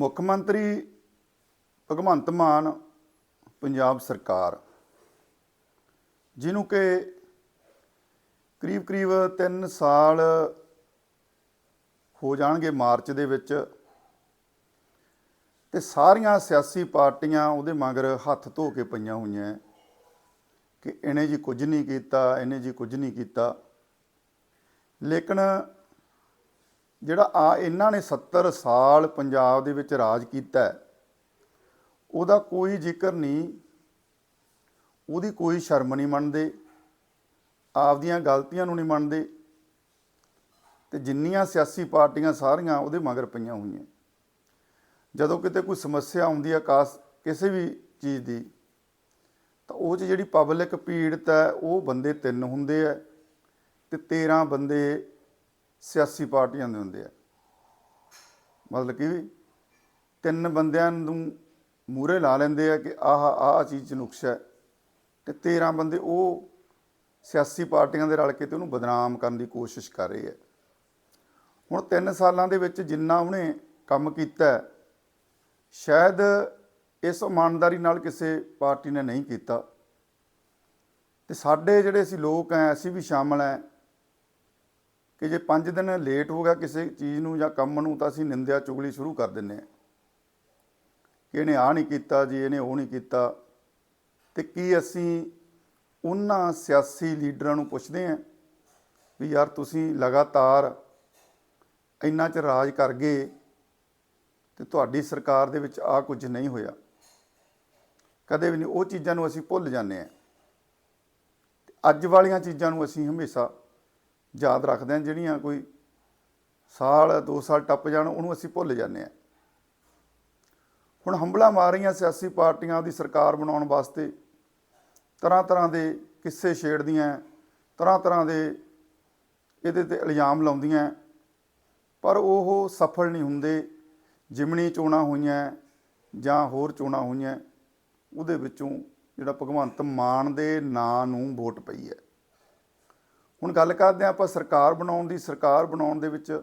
ਮੁੱਖ ਮੰਤਰੀ ਭਗਵੰਤ ਮਾਨ, ਪੰਜਾਬ ਸਰਕਾਰ, ਜਿਹਨੂੰ ਕਿ ਕਰੀਬ ਕਰੀਬ 3 ਸਾਲ ਹੋ ਜਾਣਗੇ ਮਾਰਚ ਦੇ ਵਿੱਚ ਤੇ ਸਾਰੀਆਂ ਸਿਆਸੀ ਪਾਰਟੀਆਂ ਉਹਦੇ ਮਗਰ ਹੱਥ ਧੋ ਕੇ ਪਈਆਂ ਹੋਈਆਂ ਕਿ ਇਹਨੇ ਜੀ ਕੁਝ ਨਹੀਂ ਕੀਤਾ, ਇਹਨੇ ਜੀ ਕੁਝ ਨਹੀਂ ਕੀਤਾ। ਲੇਕਿਨ ਜਿਹੜਾ ਆ ਇਹਨਾਂ ਨੇ 70 ਸਾਲ ਪੰਜਾਬ ਦੇ ਵਿੱਚ ਰਾਜ ਕੀਤਾ ਉਹਦਾ ਕੋਈ ਜ਼ਿਕਰ ਨਹੀਂ, ਉਹਦੀ ਕੋਈ ਸ਼ਰਮ ਨਹੀਂ ਮੰਨਦੇ, ਆਪਦੀਆਂ ਗਲਤੀਆਂ ਨੂੰ ਨਹੀਂ ਮੰਨਦੇ, ਤੇ ਜਿੰਨੀਆਂ ਸਿਆਸੀ ਪਾਰਟੀਆਂ ਸਾਰੀਆਂ ਉਹਦੇ ਮਗਰ ਪਈਆਂ ਹੋਈਆਂ। ਜਦੋਂ ਕਿਤੇ ਕੋਈ ਸਮੱਸਿਆ ਆਉਂਦੀ ਹੈ ਕਾਸ, ਕਿਸੇ ਵੀ ਚੀਜ਼ ਦੀ, ਤਾਂ ਉਹ 'ਚ ਜਿਹੜੀ ਪਬਲਿਕ ਪੀੜਤ ਹੈ, ਉਹ ਬੰਦੇ ਤਿੰਨ ਹੁੰਦੇ ਆ ਤੇ 13 ਬੰਦੇ ਸਿਆਸੀ ਪਾਰਟੀਆਂ ਦੇ ਹੁੰਦੇ ਆ। ਮਤਲਬ ਕਿ ਵੀ ਤਿੰਨ ਬੰਦਿਆਂ ਨੂੰ ਮੂਰੇ ਲਾ ਲੈਂਦੇ ਆ ਕਿ ਆਹ ਆਹ ਚੀਜ਼ 'ਚ ਨੁਕਸ ਹੈ ਤੇ 13 ਬੰਦੇ ਉਹ ਸਿਆਸੀ ਪਾਰਟੀਆਂ ਦੇ ਰਲ ਕੇ ਤੇ ਉਹਨੂੰ ਬਦਨਾਮ ਕਰਨ ਦੀ ਕੋਸ਼ਿਸ਼ ਕਰ ਰਹੇ ਆ। ਹੁਣ 3 ਸਾਲਾਂ ਦੇ ਵਿੱਚ ਜਿੰਨਾ ਉਹਨੇ ਕੰਮ ਕੀਤਾ, ਸ਼ਾਇਦ ਇਸ ਇਮਾਨਦਾਰੀ ਨਾਲ ਕਿਸੇ ਪਾਰਟੀ ਨੇ ਨਹੀਂ ਕੀਤਾ। ਤੇ ਸਾਡੇ ਜਿਹੜੇ ਅਸੀਂ ਲੋਕ ਆ, ਅਸੀਂ ਵੀ ਸ਼ਾਮਲ ਆ ਕਿ ਜੇ 5 ਦਿਨ ਲੇਟ ਹੋ ਗਿਆ ਕਿਸੇ ਚੀਜ਼ ਨੂੰ ਜਾਂ ਕੰਮ ਨੂੰ, ਤਾਂ ਅਸੀਂ ਨਿੰਦਿਆ ਚੁਗਲੀ ਸ਼ੁਰੂ ਕਰ ਦਿੰਨੇ ਆ ਕਿ ਇਹਨੇ ਆ ਨਹੀਂ ਕੀਤਾ ਜੀ, ਇਹਨੇ ਉਹ ਨਹੀਂ ਕੀਤਾ। ਤੇ ਕੀ ਅਸੀਂ ਉਹਨਾਂ ਸਿਆਸੀ ਲੀਡਰਾਂ ਨੂੰ ਪੁੱਛਦੇ ਆ ਵੀ ਯਾਰ ਤੁਸੀਂ ਲਗਾਤਾਰ ਇੰਨਾ ਚ ਰਾਜ ਕਰ ਗਏ ਤੇ ਤੁਹਾਡੀ ਸਰਕਾਰ ਦੇ ਵਿੱਚ ਆ ਕੁਝ ਨਹੀਂ ਹੋਇਆ। ਕਦੇ ਵੀ ਨਹੀਂ, ਉਹ ਚੀਜ਼ਾਂ ਨੂੰ ਅਸੀਂ ਭੁੱਲ ਜਾਂਦੇ ਆ ਅੱਜ ਵਾਲੀਆਂ ਚੀਜ਼ਾਂ ਨੂੰ ਅਸੀਂ ਹਮੇਸ਼ਾ ਯਾਦ ਰੱਖਦੇ ਹਾਂ ਜਿਹੜੀਆਂ ਕੋਈ ਸਾਲ, ਦੋ ਸਾਲ ਟੱਪ ਜਾਣ, ਉਹਨੂੰ ਅਸੀਂ ਭੁੱਲ ਜਾਂਦੇ ਹਾਂ। ਹੁਣ ਹੰਬਲਾ ਮਾਰ ਰਹੀਆਂ ਸਿਆਸੀ ਪਾਰਟੀਆਂ ਦੀ ਸਰਕਾਰ ਬਣਾਉਣ ਵਾਸਤੇ ਤਰ੍ਹਾਂ ਤਰ੍ਹਾਂ ਦੇ ਕਿੱਸੇ ਛੇੜਦੀਆਂ ਤਰ੍ਹਾਂ ਤਰ੍ਹਾਂ ਦੇ ਇਹਦੇ ਤੇ ਇਲਜ਼ਾਮ ਲਾਉਂਦੀਆਂ ਪਰ ਉਹ ਸਫਲ ਨਹੀਂ ਹੁੰਦੇ। ਜਿਮਣੀ ਚੋਣਾਂ ਹੋਈਆਂ ਜਾਂ ਹੋਰ ਚੋਣਾਂ ਹੋਈਆਂ ਉਹਦੇ ਵਿੱਚੋਂ ਜਿਹੜਾ ਭਗਵੰਤ ਮਾਨ ਦੇ ਨਾਂ ਨੂੰ ਵੋਟ ਪਈ ਹੈ। ਹੁਣ ਗੱਲ ਕਰਦੇ ਹਾਂ ਆਪਾਂ ਸਰਕਾਰ ਬਣਾਉਣ ਦੀ, ਸਰਕਾਰ ਬਣਾਉਣ ਦੇ ਵਿੱਚ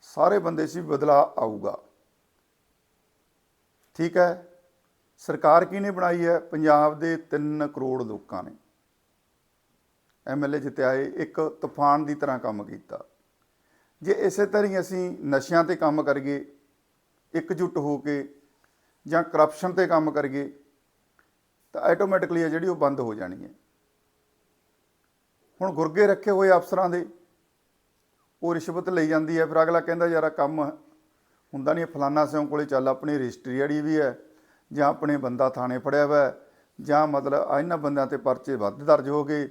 ਸਾਰੇ ਬੰਦੇ ਸੀ ਬਦਲਾਅ ਆਊਗਾ। ਠੀਕ ਹੈ? ਸਰਕਾਰ ਕਿਹਨੇ ਬਣਾਈ ਹੈ? ਪੰਜਾਬ ਦੇ 3 ਕਰੋੜ ਲੋਕਾਂ ਨੇ। ਐਮਐਲਏ ਜਿੱਤਿਆਏ ਇੱਕ ਤੂਫਾਨ ਦੀ ਤਰ੍ਹਾਂ ਕੰਮ ਕੀਤਾ। ਜੇ ਇਸੇ ਤਰ੍ਹਾਂ ਹੀ ਅਸੀਂ ਨਸ਼ਿਆਂ ਤੇ ਕੰਮ ਕਰੀਏ, ਇਕਜੁੱਟ ਹੋ ਕੇ ਜਾਂ ਕਰਪਸ਼ਨ ਤੇ ਕੰਮ ਕਰੀਏ, ਤਾਂ ਆਟੋਮੈਟਿਕਲੀ ਜਿਹੜੀ ਉਹ ਬੰਦ ਹੋ ਜਾਣੀ ਹੈ। ਹੁਣ ਗੁਰਗੇ ਰੱਖੇ ਹੋਏ ਅਫਸਰਾਂ ਦੇ, ਉਹ ਰਿਸ਼ਵਤ ਲਈ ਜਾਂਦੀ ਹੈ, ਫਿਰ ਅਗਲਾ ਕਹਿੰਦਾ ਯਾਰ ਆਹ ਕੰਮ ਹੁੰਦਾ ਨਹੀਂ ਫਲਾਨਾ ਸਿਉਂ ਕੋਲੇ ਚੱਲ, ਆਪਣੀ ਰਜਿਸਟਰੀ ਜਿਹੜੀ ਵੀ ਹੈ, ਜਾਂ ਆਪਣੇ ਬੰਦਾ ਥਾਣੇ ਫੜਿਆ ਹੋਇਆ ਜਾਂ ਮਤਲਬ ਇਹਨਾਂ ਬੰਦਿਆਂ ਤੇ ਪਰਚੇ ਵੱਧ ਦਰਜ ਹੋ ਗਏ,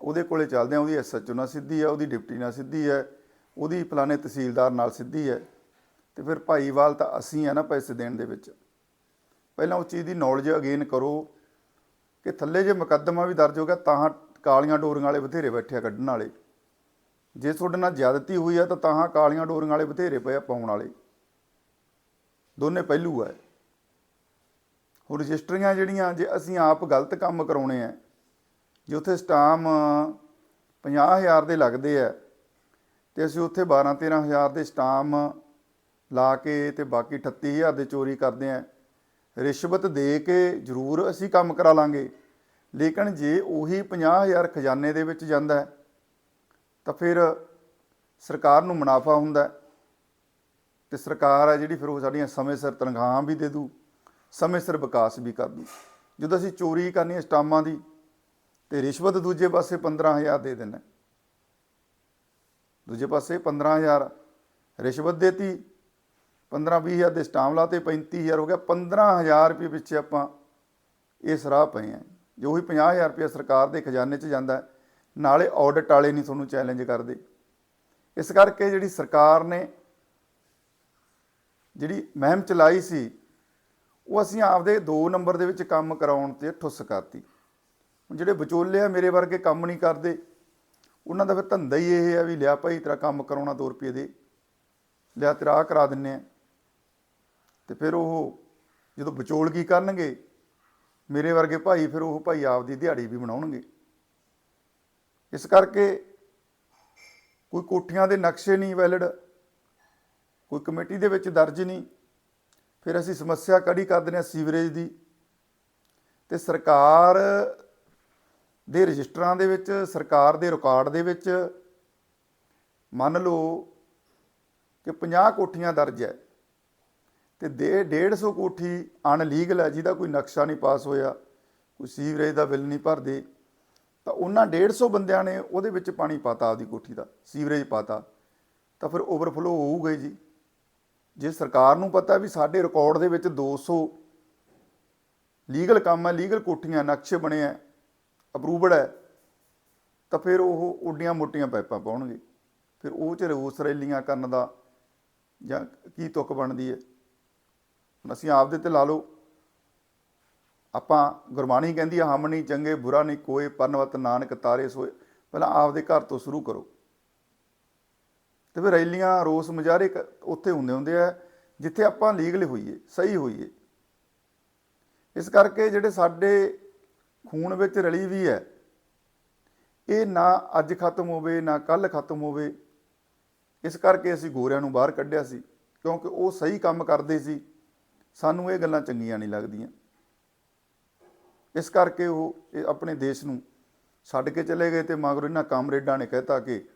ਉਹਦੇ ਕੋਲੇ ਚੱਲਦੇ ਆ ਉਹਦੀ ਐਸਐਚਓ ਨਾਲ ਸਿੱਧੀ ਹੈ, ਉਹਦੀ ਡਿਪਟੀ ਨਾਲ ਸਿੱਧੀ ਹੈ, ਉਹਦੀ ਫਲਾਣੇ ਤਹਿਸੀਲਦਾਰ ਨਾਲ ਸਿੱਧੀ ਹੈ, ਤੇ ਫਿਰ ਭਾਈਵਾਲ ਤਾਂ ਅਸੀਂ ਆ ਨਾ ਪੈਸੇ ਦੇਣ ਦੇ ਵਿੱਚ। ਪਹਿਲਾਂ ਉਹ ਚੀਜ਼ ਦੀ ਨੌਲੇਜ ਅਗੇਨ ਕਰੋ, ਕਿ ਥੱਲੇ ਜੇ ਮੁਕੱਦਮਾ ਵੀ ਦਰਜ ਹੋ ਗਿਆ, ਤਾਂ ਕਾਲੀਆਂ ਡੋਰੀਆਂ ਵਾਲੇ ਬਥੇਰੇ ਬੈਠੇ ਆ ਕੱਢਣ ਵਾਲੇ। ਜੇ ਤੁਹਾਡੇ ਨਾਲ ਜ਼ਿਆਦਤੀ ਹੋਈ ਆ ਤਾਂ ਤਾਂ ਕਾਲੀਆਂ ਡੋਰੀਆਂ ਵਾਲੇ ਬਥੇਰੇ ਪਏ ਆ ਪਾਉਣ ਵਾਲੇ। ਦੋਨੇ ਪਹਿਲੂ ਆ। ਹੁਣ ਰਜਿਸਟਰੀਆਂ ਜਿਹੜੀਆਂ ਜੇ ਅਸੀਂ ਆਪ ਗਲਤ ਕੰਮ ਕਰਾਉਣੇ ਆ, ਜੇ ਉੱਥੇ ਸਟਾਮ 50000 ਦੇ ਲੱਗਦੇ ਆ, ਤੇ ਅਸੀਂ ਉੱਥੇ 12 13000 ਦੇ ਸਟਾਮ ਲਾ ਕੇ ਤੇ ਬਾਕੀ 38000 ਦੇ ਚੋਰੀ ਕਰਦੇ ਆ, ਰਿਸ਼ਵਤ ਦੇ ਕੇ ਜ਼ਰੂਰ ਅਸੀਂ ਕੰਮ ਕਰਾ ਲਾਂਗੇ। ਲੇਕਿਨ ਜੇ ਉਹੀ 50000 ਖਜ਼ਾਨੇ ਦੇ ਵਿੱਚ ਜਾਂਦਾ ਤਾਂ ਫਿਰ ਸਰਕਾਰ ਨੂੰ ਮੁਨਾਫਾ ਹੁੰਦਾ ਹੈ। ਤੇ ਸਰਕਾਰ ਹੈ ਜਿਹੜੀ ਫਿਰ ਉਹ ਸਾਡੀਆਂ ਸਮੇਂ ਸਿਰ ਤਨਖਾਹਾਂ ਵੀ ਦੇ ਦੂ, ਸਮੇਂ ਸਿਰ ਵਿਕਾਸ ਵੀ ਕਰ ਦੂ। ਜਦੋਂ ਅਸੀਂ ਚੋਰੀ ਕਰਨੀ ਹੈ ਸਟਾਮਾਂ ਦੀ, ਤੇ ਰਿਸ਼ਵਤ ਦੂਜੇ ਪਾਸੇ 15000 ਦੇ ਦੇਣਾ ਦੂਜੇ ਪਾਸੇ 15000 ਰਿਸ਼ਵਤ ਦੇਤੀ 15 20000 ਦੇ ਸਟਾਮ ਲਾਤੇ 35000 ਹੋ ਗਿਆ 15000 ਰੁਪਏ ਪਿੱਛੇ ਆਪਾਂ ਇਹ ਸਰਾਹ ਪਏ ਆ ਜੋ ਹੀ 50000 ਰੁਪਏ ਸਰਕਾਰ ਦੇ ਖਜ਼ਾਨੇ 'ਚ ਜਾਂਦਾ ਨਾਲੇ ਆਡਿਟ ਵਾਲੇ ਨਹੀਂ ਤੁਹਾਨੂੰ ਚੈਲੰਜ ਕਰਦੇ। ਇਸ ਕਰਕੇ ਜਿਹੜੀ ਸਰਕਾਰ ਨੇ ਜਿਹੜੀ ਮਹਿਮ ਚਲਾਈ ਸੀ, ਉਹ ਅਸੀਂ ਆਪਦੇ 2 ਨੰਬਰ ਦੇ ਵਿੱਚ ਕੰਮ ਕਰਾਉਣ ਤੇ ਠੁੱਸ ਕਰਤੀ। ਹੁਣ ਜਿਹੜੇ ਵਿਚੋਲੇ ਆ, ਮੇਰੇ ਵਰਗੇ ਕੰਮ ਨਹੀਂ ਕਰਦੇ, ਉਹਨਾਂ ਦਾ ਫਿਰ ਧੰਦਾ ਹੀ ਇਹ ਹੈ ਵੀ ਲਿਆ ਭਾਈ, ਤੇਰਾ ਕੰਮ ਕਰਾਉਣਾ 2 ਰੁਪਏ ਦੇ। ਲਿਆ ਤੇਰਾ ਆਹ ਕਰਾ ਦਿੰਨੇ ਆ। ਤੇ ਫਿਰ ਉਹ ਜਦੋਂ ਵਿਚੋਲਗੀ ਕਰਨਗੇ ਮੇਰੇ ਵਰਗੇ ਭਾਈ ਫਿਰ ਉਹ ਭਾਈ ਆਪਦੀ ਦਿਹਾੜੀ ਵੀ ਬਣਾਉਣਗੇ ਇਸ ਕਰਕੇ ਕੋਈ ਕੋਠੀਆਂ ਦੇ ਨਕਸ਼ੇ ਨਹੀਂ ਵੈਲਿਡ ਕੋਈ ਕਮੇਟੀ ਦੇ ਵਿੱਚ ਦਰਜ ਨਹੀਂ। ਫਿਰ ਅਸੀਂ ਸਮੱਸਿਆ ਕੜੀ ਕਰ ਦਿੰਦੇ ਹਾਂ ਸੀਵਰੇਜ ਦੀ ਤੇ ਸਰਕਾਰ ਦੇ ਰਜਿਸਟਰਾਂ ਦੇ ਵਿੱਚ, ਸਰਕਾਰ ਦੇ ਰਿਕਾਰਡ ਦੇ ਵਿੱਚ ਮੰਨ ਲਓ ਕਿ 50 ਕੋਠੀਆਂ ਦਰਜ ਹੈ। ਤੇ ਦੇ 150 ਕੋਠੀ ਅਨਲੀਗਲ ਹੈ, ਜਿਹਦਾ ਕੋਈ ਨਕਸ਼ਾ ਨਹੀਂ ਪਾਸ ਹੋਇਆ, ਕੋਈ ਸੀਵਰੇਜ ਦਾ ਬਿੱਲ ਨਹੀਂ ਭਰਦੇ, ਤਾਂ ਉਹਨਾਂ 150 ਬੰਦਿਆਂ ਨੇ ਉਹਦੇ ਵਿੱਚ ਪਾਣੀ ਪਾਤਾ ਆਪਦੀ ਕੋਠੀ ਦਾ, ਸੀਵਰੇਜ ਪਾਤਾ। ਤਾਂ ਫਿਰ ਓਵਰਫਲੋ ਹੋਊਗਾ ਜੀ। ਜੇ ਸਰਕਾਰ ਨੂੰ ਪਤਾ ਵੀ ਸਾਡੇ ਰਿਕਾਰਡ ਦੇ ਵਿੱਚ 200 ਲੀਗਲ ਕੰਮ ਹੈ, ਲੀਗਲ ਕੋਠੀਆਂ, ਨਕਸ਼ੇ ਬਣੇ ਆ ਅਪਰੂਵਡ ਹੈ, ਤਾਂ ਫਿਰ ਉਹ ਉੱਡੀਆਂ ਮੋਟੀਆਂ ਪਾਈਪਾਂ ਪਾਉਣਗੇ। ਫਿਰ ਉਹ ਚ ਰੋਸ ਰੈਲੀਆਂ ਕਰਨ ਦਾ ਜਾਂ ਕੀ ਤੁਕ ਬਣਦੀ ਹੈ? ਹੁਣ ਅਸੀਂ ਆਪ ਦੇ ਤੇ ਲਾ ਲਓ। ਆਪਾਂ ਗੁਰਬਾਣੀ ਕਹਿੰਦੀ ਆ, ਹਮ ਨਹੀਂ ਚੰਗੇ, ਬੁਰਾ ਨਹੀਂ ਕੋਏ ਪਰਨਵਤ ਨਾਨਕ ਤਾਰੇ ਸੋਏ। ਪਹਿਲਾਂ ਆਪਦੇ ਘਰ ਤੋਂ ਸ਼ੁਰੂ ਕਰੋ। ਤੇ ਫਿਰ ਰੈਲੀਆਂ, ਰੋਸ ਮੁਜ਼ਾਹਰੇ ਕ- ਉੱਥੇ ਹੁੰਦੇ ਹੁੰਦੇ ਆ, ਜਿੱਥੇ ਆਪਾਂ ਲੀਗਲ ਹੋਈਏ, ਸਹੀ ਹੋਈਏ। ਇਸ ਕਰਕੇ ਜਿਹੜੇ ਸਾਡੇ ਖੂਨ ਵਿੱਚ ਰਲੀ ਵੀ ਹੈ, ਇਹ ਨਾ ਅੱਜ ਖਤਮ ਹੋਵੇ, ਨਾ ਕੱਲ ਖਤਮ ਹੋਵੇ। ਇਸ ਕਰਕੇ ਅਸੀਂ ਗੋਰਿਆਂ ਨੂੰ ਬਾਹਰ ਕੱਢਿਆ ਸੀ, ਕਿਉਂਕਿ ਉਹ ਸਹੀ ਕੰਮ ਕਰਦੇ ਸੀ। ਸਾਨੂੰ ਇਹ ਗੱਲਾਂ ਚੰਗੀਆਂ ਨਹੀਂ ਲੱਗਦੀਆਂ। ਇਸ ਕਰਕੇ ਉਹ ਇਹ ਆਪਣੇ ਦੇਸ਼ ਨੂੰ ਛੱਡ ਕੇ ਚਲੇ ਗਏ ਤੇ ਮਗਰੋਂ ਇਹਨਾਂ ਕਾਮਰੇਡਾਂ ਨੇ ਕਹਿਤਾ ਕਿ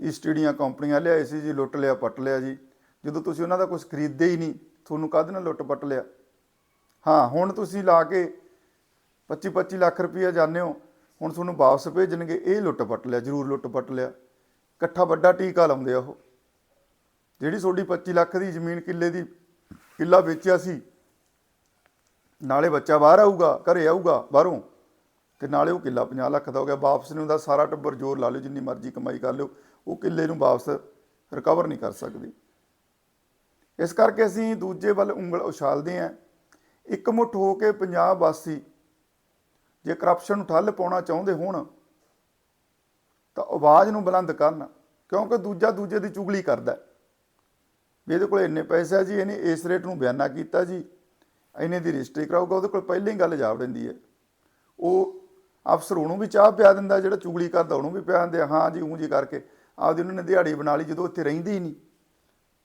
ਈਸਟ ਇੰਡੀਆ ਕੰਪਨੀਆਂ ਲਿਆਏ ਸੀ ਜੀ, ਲੁੱਟ ਲਿਆ, ਪੱਟ ਲਿਆ ਜੀ। ਜਦੋਂ ਤੁਸੀਂ ਉਹਨਾਂ ਦਾ ਕੁਝ ਖਰੀਦਦੇ ਹੀ ਨਹੀਂ, ਤੁਹਾਨੂੰ ਕਾਹਦੇ ਨਾਲ ਲੁੱਟ ਪੱਟ ਲਿਆ? ਹਾਂ, ਹੁਣ ਤੁਸੀਂ ਲਾ ਕੇ 25 25 ਲੱਖ ਰੁਪਈਆ ਜਾਂਦੇ ਹੋ, ਹੁਣ ਤੁਹਾਨੂੰ ਵਾਪਸ ਭੇਜਣਗੇ, ਇਹ ਲੁੱਟ ਪੱਟ ਲਿਆ, ਜ਼ਰੂਰ ਲੁੱਟ ਪੱਟ ਲਿਆ। ਇਕੱਠਾ ਵੱਡਾ ਟੀਕਾ ਲਾਉਂਦੇ ਆ ਉਹ। ਜਿਹੜੀ ਤੁਹਾਡੀ 25 ਲੱਖ ਦੀ ਜ਼ਮੀਨ ਕਿੱਲੇ ਦੀ ਕਿੱਲਾ ਵੇਚਿਆ ਸੀ ਨਾਲੇ ਬੱਚਾ ਬਾਹਰ ਆਊਗਾ, ਘਰੇ ਆਊਗਾ, ਬਾਹਰੋਂ। ਤੇ ਨਾਲੇ ਉਹ ਕਿੱਲਾ 50 ਲੱਖ ਦਾ ਹੋ ਗਿਆ, ਵਾਪਸ ਨਹੀਂ ਹੁੰਦਾ, ਸਾਰਾ ਟੱਬਰ ਜ਼ੋਰ ਲਾ ਲਿਓ, ਜਿੰਨੀ ਮਰਜ਼ੀ ਕਮਾਈ ਕਰ ਲਿਓ, ਉਹ ਕਿੱਲੇ ਨੂੰ ਵਾਪਸ ਰਿਕਵਰ ਨਹੀਂ ਕਰ ਸਕਦੇ। ਇਸ ਕਰਕੇ ਅਸੀਂ ਦੂਜੇ ਵੱਲ ਉਂਗਲ ਉਛਾਲਦੇ ਆਂ ਇਕਮੁੱਠ ਹੋ ਕੇ ਪੰਜਾਬ ਵਾਸੀ ਜੇ ਕਰਪਸ਼ਨ ਨੂੰ ਠੱਲ ਪਾਉਣਾ ਚਾਹੁੰਦੇ ਹੋਣ, ਤਾਂ ਆਵਾਜ਼ ਨੂੰ ਬੁਲੰਦ ਕਰਨ, ਕਿਉਂਕਿ ਦੂਜਾ ਦੂਜੇ ਦੀ ਚੁਗਲੀ ਕਰਦਾ। ਵੀ ਇਹਦੇ ਕੋਲ ਇੰਨੇ ਪੈਸੇ ਆ ਜੀ, ਇਹਨੇ ਇਸ ਰੇਟ ਨੂੰ ਬਿਆਨਾ ਕੀਤਾ ਜੀ। ਇਹਨੇ ਦੀ ਰਜਿਸਟਰੀ ਕਰਾਊਗਾ, ਉਹਦੇ ਕੋਲ ਪਹਿਲਾਂ ਹੀ ਗੱਲ ਜਾ ਵੜਦੀ ਹੈ। ਉਹ ਅਫਸਰ ਉਹਨੂੰ ਵੀ ਚਾਹ ਪਿਆ ਦਿੰਦਾ, ਜਿਹੜਾ ਚੁਗਲੀ ਕਰਦਾ ਉਹਨੂੰ ਵੀ ਪਿਆ ਦਿੰਦੇ ਹਾਂ ਜੀ, ਊਂ ਜੀ ਕਰਕੇ। ਆਪਦੀ ਉਹਨਾਂ ਨੇ ਦਿਹਾੜੀ ਬਣਾ ਲਈ, ਜਦੋਂ ਇੱਥੇ ਰਹਿੰਦੀ ਹੀ ਨਹੀਂ।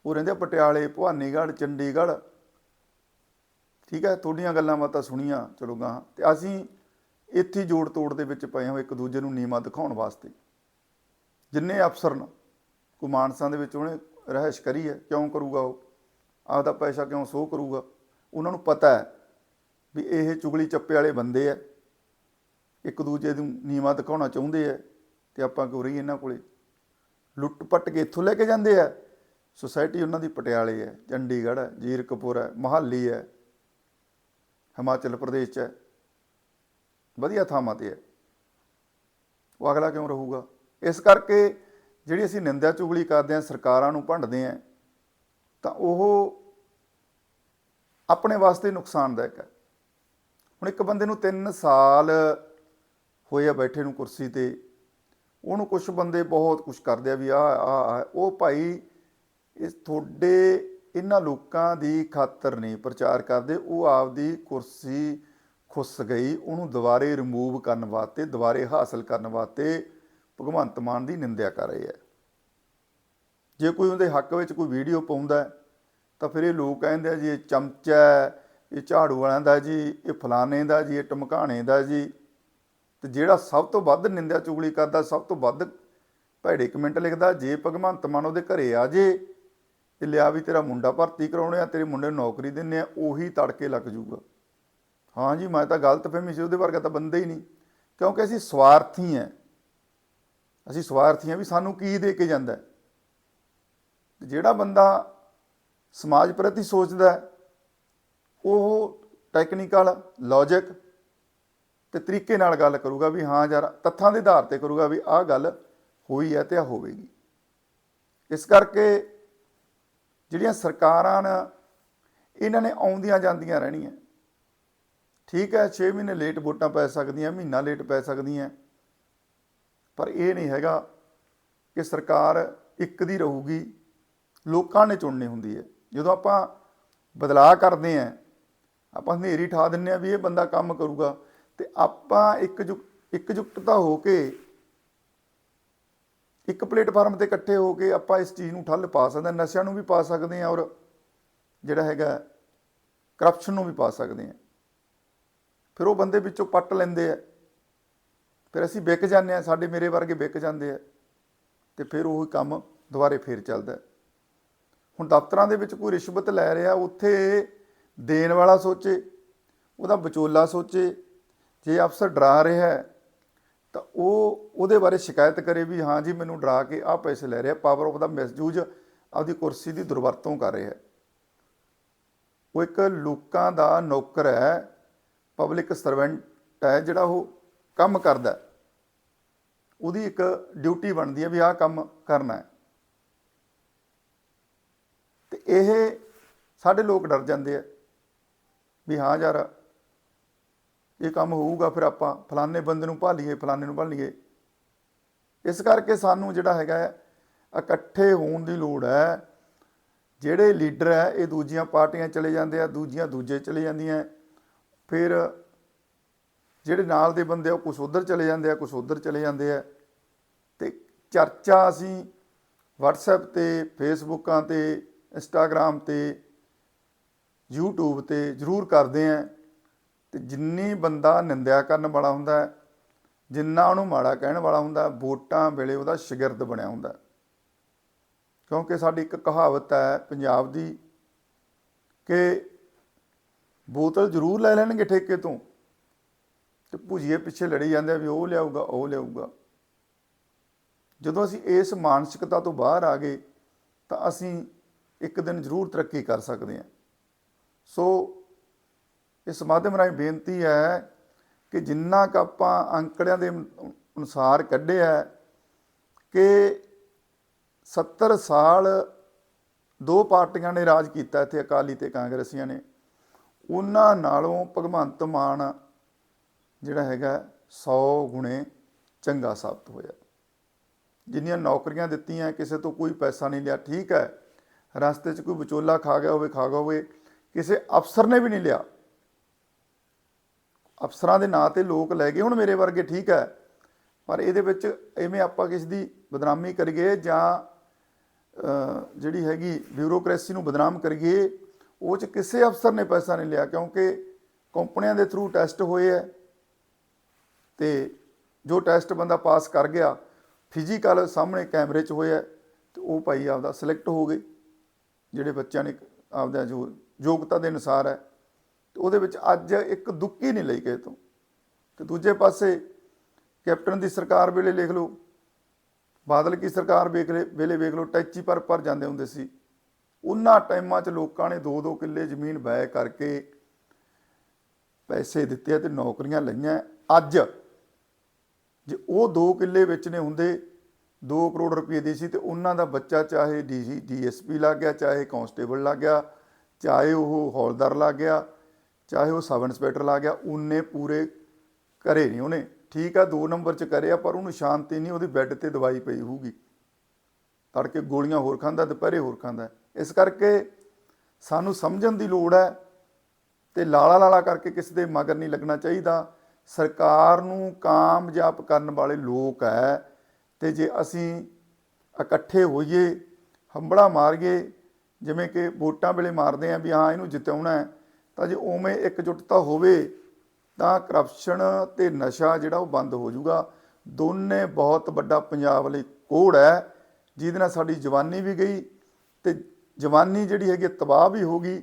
ਉਹ ਰਹਿੰਦੇ ਪਟਿਆਲੇ, ਭਵਾਨੀਗੜ੍ਹ, ਚੰਡੀਗੜ੍ਹ। ਠੀਕ ਹੈ, ਤੁਹਾਡੀਆਂ ਗੱਲਾਂ ਬਾਤਾਂ ਸੁਣੀਆਂ, ਚਲੋ ਗਾਂ ਤੇ ਅਸੀਂ ਇੱਥੇ ਜੋੜ ਤੋੜ ਦੇ ਵਿੱਚ ਪਏ ਹਾਂ ਇੱਕ ਦੂਜੇ ਨੂੰ ਨੀਮਾ ਦਿਖਾਉਣ ਵਾਸਤੇ। ਜਿੰਨੇ ਅਫਸਰ ਨੇ ਕੋਈ ਮਾਨਸਾ ਦੇ ਵਿੱਚ ਉਹਨੇ ਰਹਿਸ਼ ਕਰੀ ਹੈ, ਕਿਉਂ ਕਰੂਗਾ ਉਹ? ਆਪਦਾ ਪੈਸਾ ਕਿਉਂ ਸੋਹ ਕਰੂਗਾ? ਉਹਨਾਂ ਨੂੰ ਪਤਾ ਹੈ ਵੀ ਇਹ ਚੁਗਲੀ ਚੱਪੇ ਵਾਲੇ ਬੰਦੇ ਆ। ਇੱਕ ਦੂਜੇ ਨੂੰ ਨੀਮਾ ਦਿਖਾਉਣਾ ਚਾਹੁੰਦੇ ਆ ਤੇ ਆਪਾਂ ਕਿਉਂ ਰਹੀ ਇਹਨਾਂ ਕੋਲੇ? ਲੁੱਟ ਪੱਟ ਕੇ ਇੱਥੋਂ ਲੈ ਕੇ ਜਾਂਦੇ ਆ। ਸੁਸਾਇਟੀ ਉਹਨਾਂ ਦੀ ਪਟਿਆਲੇ ਹੈ, ਚੰਡੀਗੜ੍ਹ ਹੈ ਜੀਰਕਪੁਰ ਹੈ, ਮਹਾਲੀ ਹੈ, ਹਿਮਾਚਲ ਪ੍ਰਦੇਸ਼ ਹੈ। ਵਧੀਆ ਥਾਵਾਂ ਤੇ ਹੈ। ਉਹ ਅਗਲਾ ਕਿਉਂ ਰਹੂਗਾ? ਇਸ ਕਰਕੇ ਜਿਹੜੀ ਅਸੀਂ ਨਿੰਦਿਆ ਚੁਗਲੀ ਕਰਦੇ ਹਾਂ, ਸਰਕਾਰਾਂ ਨੂੰ ਭੰਡਦੇ ਹਾਂ, ਤਾਂ ਉਹ ਆਪਣੇ ਵਾਸਤੇ ਨੁਕਸਾਨਦਾਇਕ ਹੈ। ਹੁਣ ਇੱਕ ਬੰਦੇ ਨੂੰ 3 ਸਾਲ ਹੋਏ ਆ ਬੈਠੇ ਨੂੰ ਕੁਰਸੀ ਤੇ ਉਹਨੂੰ ਕੁਝ ਬੰਦੇ ਬਹੁਤ ਕੁਝ ਕਰਦੇ ਆ ਵੀ ਆ ਆ ਉਹ ਭਾਈ ਇਸ ਤੁਹਾਡੇ ਇਹਨਾਂ ਲੋਕਾਂ ਦੀ ਖਾਤਰ ਨਹੀਂ ਪ੍ਰਚਾਰ ਕਰਦੇ ਉਹ ਆਪਦੀ ਕੁਰਸੀ ਖੁੱਸ ਗਈ ਉਹਨੂੰ ਦੁਬਾਰੇ ਰਿਮੂਵ ਕਰਨ ਵਾਸਤੇ ਦੁਬਾਰੇ ਹਾਸਲ ਕਰਨ ਵਾਸਤੇ ਭਗਵੰਤ ਮਾਨ ਦੀ ਨਿੰਦਿਆ ਕਰ ਰਹੇ ਹੈ। ਜੇ ਕੋਈ ਉਹਦੇ ਹੱਕ ਵਿੱਚ ਕੋਈ ਵੀਡੀਓ ਪਾਉਂਦਾ ਹੈ, ਤਾਂ ਫਿਰ ਇਹ ਲੋਕ ਕਹਿੰਦੇ ਆ ਜੀ, ਇਹ ਚਮਚਾ ਇਹ ਝਾੜੂ ਵਾਲਿਆਂ ਦਾ ਜੀ, ਇਹ ਫਲਾਣੇ ਦਾ ਜੀ, ਇਹ ਟਮਕਾਣੇ ਦਾ ਜੀ। ਤੇ ਜਿਹੜਾ ਸਭ ਤੋਂ ਵੱਧ ਨਿੰਦਿਆ ਚੁਗਲੀ ਕਰਦਾ, ਸਭ ਤੋਂ ਵੱਧ ਭੈੜੇ ਕਮੈਂਟ ਲਿਖਦਾ, ਜੇ ਭਗਵੰਤ ਮਾਨ ਉਹਦੇ ਘਰੇ ਆ ਜੇ, ਤੇ ਲਿਆ ਵੀ ਤੇਰਾ ਮੁੰਡਾ ਭਰਤੀ ਕਰਾਉਣੇ ਆ, ਤੇਰੇ ਮੁੰਡੇ ਨੂੰ ਨੌਕਰੀ ਦਿੰਨੇ ਆ, ਉਹੀ ਤੜਕੇ ਲੱਗ ਜੂਗਾ ਹਾਂ ਜੀ, ਮੈਂ ਤਾਂ ਗਲਤ ਫਹਿਮੀ ਸੀ, ਉਹਦੇ ਵਰਗਾ ਤਾਂ ਬੰਦਾ ਹੀ ਨਹੀਂ। ਕਿਉਂਕਿ ਅਸੀਂ ਸਵਾਰਥੀ ਹਾਂ ਅਸੀਂ ਸਵਾਰਥੀ ਹਾਂ ਵੀ ਸਾਨੂੰ ਕੀ ਦੇ ਕੇ ਜਾਂਦਾ? ਜਿਹੜਾ ਬੰਦਾ ਸਮਾਜ ਪ੍ਰਤੀ ਸੋਚਦਾ ਹੈ, ਉਹ ਟੈਕਨੀਕਲ ਲੌਜੀਕ ਤੇ ਤਰੀਕੇ ਨਾਲ ਗੱਲ ਕਰੂਗਾ ਵੀ ਹਾਂ ਯਾਰ ਤੱਥਾਂ ਦੇ ਆਧਾਰ ਤੇ ਕਰੂਗਾ ਵੀ ਆਹ ਗੱਲ ਹੋਈ ਹੈ ਤੇ ਆ ਹੋਵੇਗੀ। ਇਸ ਕਰਕੇ ਜਿਹੜੀਆਂ ਸਰਕਾਰਾਂ ਨੇ ਇਹਨਾਂ ਨੇ ਆਉਂਦੀਆਂ ਜਾਂਦੀਆਂ ਰਹਿਣੀਆਂ। ਠੀਕ ਹੈ 6 ਮਹੀਨੇ ਲੇਟ ਵੋਟਾਂ ਪੈ ਸਕਦੀਆਂ ਮਹੀਨਾ ਲੇਟ ਪੈ ਸਕਦੀਆਂ ਪਰ ਇਹ ਨਹੀਂ ਹੈਗਾ ਕਿ ਸਰਕਾਰ ਇੱਕ ਦੀ ਰਹੂਗੀ ਲੋਕਾਂ ਨੇ ਚੁਣਨੀ ਹੁੰਦੀ ਹੈ। ਜਦੋਂ ਆਪਾਂ ਬਦਲਾਅ ਕਰਦੇ ਆਂ ਆਪਾਂ ਹਨੇਰੀ ਠਾ ਦਿੰਨੇ ਆ ਵੀ ਇਹ ਬੰਦਾ ਕੰਮ ਕਰੂਗਾ ਤੇ ਆਪਾਂ ਇੱਕ ਇੱਕ ਇਕਜੁੱਟਤਾ ਹੋ ਕੇ, ਇੱਕ ਪਲੇਟਫਾਰਮ ਤੇ ਇਕੱਠੇ ਹੋ ਕੇ ਆਪਾਂ ਇਸ ਚੀਜ਼ ਨੂੰ ਠੱਲ ਪਾ ਸਕਦੇ ਹਾਂ, ਨਸ਼ਿਆਂ ਨੂੰ ਵੀ ਪਾ ਸਕਦੇ ਹਾਂ ਔਰ ਜਿਹੜਾ ਹੈਗਾ ਕਰਪਸ਼ਨ ਨੂੰ ਵੀ ਪਾ ਸਕਦੇ ਹਾਂ। ਫਿਰ ਉਹ ਬੰਦੇ ਵਿੱਚੋਂ ਪੱਟ ਲੈਂਦੇ ਆ। ਫਿਰ ਅਸੀਂ ਵਿਕ ਜਾਂਦੇ ਆ ਸਾਡੇ ਮੇਰੇ ਵਰਗੇ ਵਿਕ ਜਾਂਦੇ ਆ ਤੇ ਫਿਰ ਉਹੀ ਕੰਮ ਦੁਬਾਰੇ ਫੇਰ ਚੱਲਦਾ। ਹੁਣ ਦਫ਼ਤਰਾਂ ਦੇ ਵਿੱਚ ਕੋਈ ਰਿਸ਼ਵਤ ਲੈ ਰਿਹਾ, ਉੱਥੇ ਦੇਣ ਵਾਲਾ ਸੋਚੇ, ਉਹਦਾ ਵਿਚੋਲਾ ਸੋਚੇ, ਜੇ ਅਫਸਰ ਡਰਾ ਰਿਹਾ ਹੈ, ਤਾਂ ਉਹ ਉਹਦੇ ਬਾਰੇ ਸ਼ਿਕਾਇਤ ਕਰੇ ਵੀ ਹਾਂ ਜੀ ਮੈਨੂੰ ਡਰਾ ਕੇ ਆਹ ਪੈਸੇ ਲੈ ਰਿਹਾ ਪਾਵਰ ਆਫ ਦਾ ਮਿਸਯੂਜ਼ ਆਪਦੀ ਕੁਰਸੀ ਦੀ ਦੁਰਵਰਤੋਂ ਕਰ ਰਿਹਾ ਉਹ ਇੱਕ ਲੋਕਾਂ ਦਾ ਨੌਕਰ ਹੈ ਪਬਲਿਕ ਸਰਵੈਂਟ ਹੈ ਜਿਹੜਾ ਉਹ ਕੰਮ ਕਰਦਾ ਉਹਦੀ ਇੱਕ ਡਿਊਟੀ ਬਣਦੀ ਹੈ ਵੀ ਆਹ ਕੰਮ ਕਰਨਾ ਹੈ। ਇਹ ਸਾਡੇ ਲੋਕ ਡਰ ਜਾਂਦੇ ਆ ਵੀ ਹਾਂ ਯਾਰ, ਇਹ ਕੰਮ ਹੋਊਗਾ ਫਿਰ ਆਪਾਂ ਫਲਾਣੇ ਬੰਦੇ ਨੂੰ ਭਾਲੀਏ, ਫਲਾਣੇ ਨੂੰ ਭਾਲੀਏ। ਇਸ ਕਰਕੇ ਸਾਨੂੰ ਜਿਹੜਾ ਹੈਗਾ ਇਕੱਠੇ ਹੋਣ ਦੀ ਲੋੜ ਹੈ। ਜਿਹੜੇ ਲੀਡਰ ਹੈ, ਇਹ ਦੂਜੀਆਂ ਪਾਰਟੀਆਂ ਚਲੇ ਜਾਂਦੇ ਆ, ਦੂਜੀਆਂ ਦੂਜੇ ਚਲੇ ਜਾਂਦੀਆਂ ਫਿਰ ਜਿਹੜੇ ਨਾਲ ਦੇ ਬੰਦੇ ਉਹ ਕੁਛ ਉਧਰ ਚਲੇ ਜਾਂਦੇ ਆ, ਕੁਛ ਉਧਰ ਚਲੇ ਜਾਂਦੇ ਆ। ਤੇ ਚਰਚਾ ਅਸੀਂ WhatsApp ਤੇ ਫੇਸਬੁੱਕਾਂ ਤੇ ਇੰਸਟਾਗ੍ਰam ਤੇ YouTube ਤੇ ਜ਼ਰੂਰ ਕਰਦੇ ਆ। ਤੇ ਜਿੰਨੀ ਬੰਦਾ ਨਿੰਦਿਆ ਕਰਨ ਵਾਲਾ ਹੁੰਦਾ ਹੈ, ਜਿੰਨਾ ਉਹਨੂੰ ਮਾੜਾ ਕਹਿਣ ਵਾਲਾ ਹੁੰਦਾ ਵੋਟਾਂ ਵੇਲੇ ਉਹਦਾ ਸ਼ਗਿਰਦ ਬਣਿਆ ਹੁੰਦਾ ਕਿਉਂਕਿ ਸਾਡੀ ਇੱਕ ਕਹਾਵਤ ਹੈ ਪੰਜਾਬ ਦੀ ਕਿ ਬੋਤਲ ਜ਼ਰੂਰ ਲੈ ਲੈਣਗੇ ਠੇਕੇ ਤੋਂ। ਤੇ ਭੁਜੀਏ ਪਿੱਛੇ ਲੜੀ ਜਾਂਦੇ ਆ ਵੀ ਉਹ ਲਿਆਊਗਾ ਉਹ ਲਿਆਊਗਾ। ਜਦੋਂ ਅਸੀਂ ਇਸ ਮਾਨਸਿਕਤਾ ਤੋਂ ਬਾਹਰ ਆ ਗਏ ਤਾਂ ਅਸੀਂ ਇੱਕ ਦਿਨ ਜ਼ਰੂਰ ਤਰੱਕੀ ਕਰ ਸਕਦੇ ਹਾਂ। ਸੋ ਇਸ ਮਾਧਿਅਮ ਰਾਹੀਂ ਬੇਨਤੀ ਹੈ ਕਿ ਜਿੰਨਾ ਕੁ ਆਪਾਂ ਅੰਕੜਿਆਂ ਦੇ ਅਨੁਸਾਰ ਕੱਢਿਆ ਕਿ 70 ਸਾਲ ਦੋ ਪਾਰਟੀਆਂ ਨੇ ਰਾਜ ਕੀਤਾ ਇੱਥੇ, ਅਕਾਲੀ ਤੇ ਕਾਂਗਰਸੀਆਂ ਨੇ। ਉਹਨਾਂ ਨਾਲੋਂ ਭਗਵੰਤ ਮਾਨ ਜਿਹੜਾ ਹੈਗਾ 100 ਗੁਣੇ ਚੰਗਾ ਸਾਬਤ ਹੋਇਆ। ਜਿੰਨੀਆਂ ਨੌਕਰੀਆਂ ਦਿੱਤੀਆਂ, ਕਿਸੇ ਤੋਂ ਕੋਈ ਪੈਸਾ ਨਹੀਂ ਲਿਆ, ਠੀਕ ਹੈ। ਰਸਤੇ 'ਚ ਕੋਈ ਵਿਚੋਲਾ ਖਾ ਗਿਆ ਹੋਵੇ, ਖਾ ਗਿਆ ਹੋਵੇ, ਕਿਸੇ ਅਫਸਰ ਨੇ ਵੀ ਨਹੀਂ ਲਿਆ। ਅਫਸਰਾਂ ਦੇ ਨਾਂ ਤੇ ਲੋਕ ਲੈ ਗਏ, ਹੁਣ ਮੇਰੇ ਵਰਗੇ ਠੀਕ ਹੈ। ਪਰ ਇਹਦੇ ਵਿੱਚ ਐਵੇਂ ਆਪਾਂ ਕਿਸ ਦੀ ਬਦਨਾਮੀ ਕਰੀਏ ਜਾਂ ਜਿਹੜੀ ਹੈਗੀ ਬਿਊਰੋਕ੍ਰੇਸੀ ਨੂੰ ਬਦਨਾਮ ਕਰੀਏ, ਉਹ ਚ ਕਿਸੇ ਅਫਸਰ ਨੇ ਪੈਸਾ ਨਹੀਂ ਲਿਆ, ਕਿਉਂਕਿ ਕੰਪਨੀਆਂ ਦੇ ਥਰੂ ਟੈਸਟ ਹੋਏ ਹੈ ਤੇ ਜੋ ਟੈਸਟ ਬੰਦਾ ਪਾਸ ਕਰ ਗਿਆ, ਫਿਜ਼ੀਕਲ ਸਾਹਮਣੇ ਕੈਮਰੇ 'ਚ ਹੋਇਆ, ਤੇ ਉਹ ਭਾਈ ਆਪਦਾ ਸਿਲੈਕਟ ਹੋ ਗਏ। ਜਿਹੜੇ ਬੱਚਿਆਂ ਨੇ ਆਪਦਾ ਜੋ ਯੋਗਤਾ ਦੇ ਅਨੁਸਾਰ ਹੈ, ਤੇ ਉਹਦੇ ਵਿੱਚ ਅੱਜ ਇੱਕ ਦੁੱਕੀ ਨਹੀਂ ਲਈ ਕਿਸੇ ਤੋਂ। ਤੇ ਦੂਜੇ ਪਾਸੇ ਕੈਪਟਨ ਦੀ ਸਰਕਾਰ ਵੇਲੇ ਲਿਖ ਲਓ, ਬਾਦਲ ਕੀ ਸਰਕਾਰ ਵੇਖ ਲੈ, ਵੇਲੇ ਵੇਖ ਲਓ, ਟੈਚੀ ਪਰ ਪਰ ਜਾਂਦੇ ਹੁੰਦੇ ਸੀ। ਉਹਨਾਂ ਟਾਈਮਾਂ 'ਚ ਲੋਕਾਂ ਨੇ 2-2 ਕਿੱਲੇ ਜ਼ਮੀਨ ਬੈ ਕਰਕੇ ਪੈਸੇ ਦਿੱਤੇ ਆ ਤੇ ਨੌਕਰੀਆਂ ਲਈਆਂ। ਅੱਜ ਜੇ ਉਹ 2 ਕਿੱਲੇ ਵੇਚਣੇ ਹੁੰਦੇ 2 ਕਰੋੜ ਰੁਪਏ ਦੀ ਸੀ ਤੇ ਉਹਨਾਂ ਦਾ ਬੱਚਾ ਚਾਹੇ ਡੀਜੀ ਡੀਐਸਪੀ ਲੱਗ ਗਿਆ, ਚਾਹੇ ਕਾਂਸਟੇਬਲ ਲੱਗ ਗਿਆ, ਚਾਹੇ ਉਹ ਹੌਲਦਾਰ ਲੱਗ ਗਿਆ, ਚਾਹੇ ਉਹ ਸਬ ਇੰਸਪੈਕਟਰ ਲੱਗ ਗਿਆ, ਉਹਨੇ ਪੂਰੇ ਕਰੇ ਨਹੀਂ ਉਹਨੇ। ਠੀਕ ਆ 2 ਨੰਬਰ ਚ ਕਰਿਆ, ਪਰ ਉਹਨੂੰ ਸ਼ਾਂਤੀ ਨਹੀਂ, ਉਹਦੀ ਬੈੱਡ ਤੇ ਦਵਾਈ ਪਈ ਹੋਊਗੀ। ਤੜਕੇ ਗੋਲੀਆਂ ਹੋਰ ਖਾਂਦਾ, ਦੁਪਹਿਰੇ ਹੋਰ ਖਾਂਦਾ। ਇਸ ਕਰਕੇ ਸਾਨੂੰ ਸਮਝਣ ਦੀ ਲੋੜ ਹੈ ਤੇ ਲਾਲਾ ਲਾਲਾ ਕਰਕੇ ਕਿਸੇ ਦੇ ਮਗਰ ਨਹੀਂ ਲੱਗਣਾ ਚਾਹੀਦਾ। ਸਰਕਾਰ ਨੂੰ ਕਾਮਯਾਬ ਕਰਨ ਵਾਲੇ ਲੋਕ ਹੈ। ਤੇ ਜੇ ਅਸੀਂ ਇਕੱਠੇ ਹੋਈਏ, ਹੰਬੜਾ ਮਾਰੀਏ, ਜਿਵੇਂ ਕਿ ਵੋਟਾਂ ਵੇਲੇ ਮਾਰਦੇ ਆ ਵੀ ਹਾਂ, ਇਹਨੂੰ ਜਿਤਾਉਣਾ ਤਾਂ ਜੇ ਉਵੇਂ ਇਕਜੁੱਟਤਾ ਹੋਵੇ, ਤਾਂ ਕਰਪਸ਼ਨ ਤੇ ਨਸ਼ਾ ਜਿਹੜਾ ਉਹ ਬੰਦ ਹੋ ਜਾਊਗਾ। ਦੋਨੇ ਬਹੁਤ ਵੱਡਾ ਪੰਜਾਬ ਲਈ ਕੋੜ ਹੈ, ਜਿਹਦੇ ਨਾਲ ਸਾਡੀ ਜਵਾਨੀ ਵੀ ਗਈ ਤੇ ਜਵਾਨੀ ਜਿਹੜੀ ਹੈਗੀ ਤਬਾਹ ਵੀ ਹੋ ਗਈ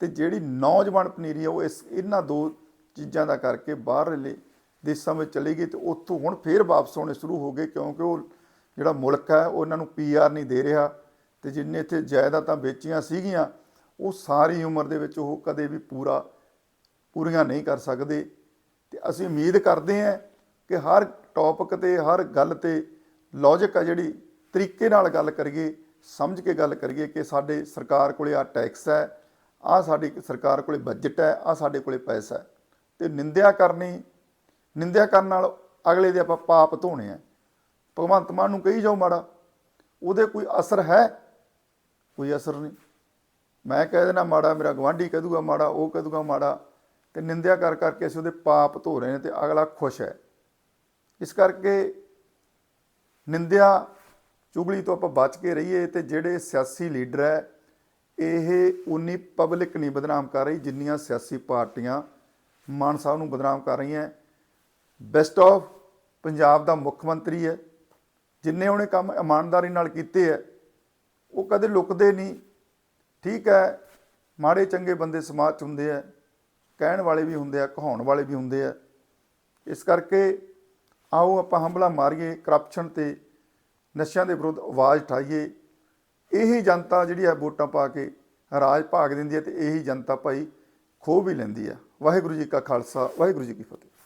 ਤੇ ਜਿਹੜੀ ਨੌਜਵਾਨ ਪਨੀਰੀ ਹੈ ਉਹ ਇਸ ਇਹਨਾਂ ਦੋ ਚੀਜ਼ਾਂ ਦਾ ਕਰਕੇ ਬਾਹਰਲੇ ਦੇਸ਼ਾਂ ਵਿੱਚ ਚਲੀ ਗਈ ਤੇ ਉੱਥੋਂ ਹੁਣ ਫੇਰ ਵਾਪਸ ਆਉਣੇ ਸ਼ੁਰੂ ਹੋ ਗਏ ਕਿਉਂਕਿ ਉਹ ਜਿਹੜਾ ਮੁਲਕ ਹੈ, ਉਹ ਇਹਨਾਂ ਨੂੰ ਪੀਆਰ ਨਹੀਂ ਦੇ ਰਿਹਾ ਤੇ ਜਿੰਨੇ ਇੱਥੇ ਜਾਇਦਾਦਾਂ ਵੇਚੀਆਂ ਸੀਗੀਆਂ, ਉਹ ਸਾਰੀ ਉਮਰ ਦੇ ਵਿੱਚ ਉਹ ਕਦੇ ਵੀ ਪੂਰਾ, ਪੂਰੀਆਂ ਨਹੀਂ ਕਰ ਸਕਦੇ। ਤੇ ਅਸੀਂ ਉਮੀਦ ਕਰਦੇ ਹਾਂ ਕਿ ਹਰ ਟੌਪਿਕ ਤੇ, ਹਰ ਗੱਲ ਤੇ ਲੌਜੀਕ ਆ ਜਿਹੜੀ, ਤਰੀਕੇ ਨਾਲ ਗੱਲ ਕਰੀਏ, ਸਮਝ ਕੇ ਗੱਲ ਕਰੀਏ ਕਿ ਸਾਡੇ ਸਰਕਾਰ ਕੋਲੇ ਆ ਟੈਕਸ ਹੈ ਆ ਸਾਡੀ ਸਰਕਾਰ ਕੋਲੇ ਬਜਟ ਹੈ ਆ ਸਾਡੇ ਕੋਲੇ ਪੈਸਾ ਹੈ। ਤੇ ਨਿੰਦਿਆ ਕਰਨੀ ਨਿੰਦਿਆ ਕਰਨ ਨਾਲ ਅਗਲੇ ਦੇ ਆਪਾਂ ਪਾਪ ਧੋਣੇ ਆ। ਭਗਵੰਤ ਮਾਨ ਨੂੰ ਕਹੀ ਜਾਓ ਮਾੜਾ, ਉਹਦੇ ਕੋਈ ਅਸਰ ਹੈ? ਕੋਈ ਅਸਰ ਨਹੀਂ। ਮੈਂ ਕਹਿ ਦੇਣਾ ਮਾੜਾ ਮੇਰਾ ਗਵਾਂਢੀ ਕਹਿ ਦੂਗਾ ਮਾੜਾ, ਉਹ ਕਹਿ ਦੂਗਾ ਮਾੜਾ, ਤੇ ਨਿੰਦਿਆ ਕਰ ਕਰਕੇ ਅਸੀਂ ਉਹਦੇ ਪਾਪ ਧੋ ਰਹੇ ਨੇ ਤੇ ਅਗਲਾ ਖੁਸ਼ ਹੈ। ਇਸ ਕਰਕੇ ਨਿੰਦਿਆ ਚੁਗਲੀ ਤੋਂ ਆਪਾਂ ਬਚ ਕੇ ਰਹੀਏ ਤੇ ਜਿਹੜੇ ਸਿਆਸੀ ਲੀਡਰ ਹੈ, ਇਹ ਉਨੀ ਪਬਲਿਕ ਨਹੀਂ ਬਦਨਾਮ ਕਰ ਰਹੀ ਜਿੰਨੀਆਂ ਸਿਆਸੀ ਪਾਰਟੀਆਂ ਮਾਨ ਸਾਹਿਬ ਨੂੰ ਬਦਨਾਮ ਕਰ ਰਹੀਆਂ। ਬੈਸਟ ਆਫ ਪੰਜਾਬ ਦਾ ਮੁੱਖ ਮੰਤਰੀ ਹੈ, ਜਿੰਨੇ ਉਹਨੇ ਕੰਮ ਇਮਾਨਦਾਰੀ ਨਾਲ ਕੀਤੇ ਹੈ, ਉਹ ਕਦੇ ਲੁਕਦੇ ਨਹੀਂ। ਠੀਕ ਹੈ, ਮਾੜੇ ਚੰਗੇ ਬੰਦੇ ਸਮਾਜ 'ਚ ਹੁੰਦੇ ਆ ਕਹਿਣ ਵਾਲੇ ਵੀ ਹੁੰਦੇ ਆ, ਕਹਾਉਣ ਵਾਲੇ ਵੀ ਹੁੰਦੇ ਆ। ਇਸ ਕਰਕੇ ਆਓ ਆਪਾਂ ਹੰਬਲਾ ਮਾਰੀਏ ਕਰਪਸ਼ਨ ਤੇ ਨਸ਼ਿਆਂ ਦੇ ਵਿਰੁੱਧ ਆਵਾਜ਼ ਉਠਾਈਏ। ਇਹੀ ਜਨਤਾ ਜਿਹੜੀ ਹੈ ਵੋਟਾਂ ਪਾ ਕੇ ਰਾਜ ਭਾਗ ਦਿੰਦੀ ਹੈ ਤੇ ਇਹੀ ਜਨਤਾ ਭਾਈ ਖੋਹ ਵੀ ਲੈਂਦੀ ਹੈ। ਵਾਹਿਗੁਰੂ ਜੀ ਕਾ ਖਾਲਸਾ, ਵਾਹਿਗੁਰੂ ਜੀ ਕੀ ਫਤਿਹ।